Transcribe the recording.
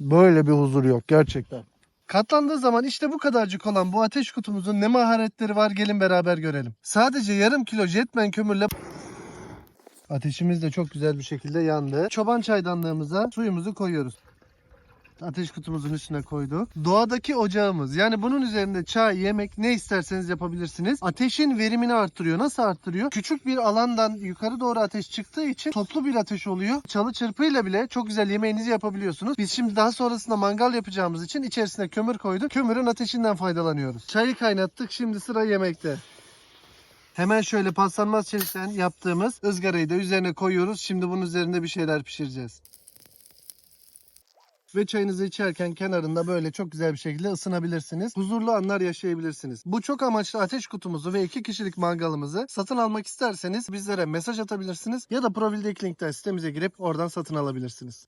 Böyle bir huzur yok gerçekten. Katlandığı zaman işte bu kadarcık olan bu ateş kutumuzun ne maharetleri var gelin beraber görelim. Sadece yarım kilo jetman kömürle ateşimiz de çok güzel bir şekilde yandı. Çoban çaydanlığımıza suyumuzu koyuyoruz. Ateş kutumuzun üstüne koyduk. Doğadaki ocağımız yani bunun üzerinde çay, yemek ne isterseniz yapabilirsiniz. Ateşin verimini arttırıyor. Nasıl arttırıyor? Küçük bir alandan yukarı doğru ateş çıktığı için toplu bir ateş oluyor. Çalı çırpıyla bile çok güzel yemeğinizi yapabiliyorsunuz. Biz şimdi daha sonrasında mangal yapacağımız için içerisine kömür koyduk. Kömürün ateşinden faydalanıyoruz. Çayı kaynattık. Şimdi sıra yemekte. Hemen şöyle paslanmaz çelikten yaptığımız ızgarayı da üzerine koyuyoruz. Şimdi bunun üzerinde bir şeyler pişireceğiz. Ve çayınızı içerken kenarında böyle çok güzel bir şekilde ısınabilirsiniz. Huzurlu anlar yaşayabilirsiniz. Bu çok amaçlı ateş kutumuzu ve iki kişilik mangalımızı satın almak isterseniz bizlere mesaj atabilirsiniz. Ya da profildeki linkten sitemize girip oradan satın alabilirsiniz.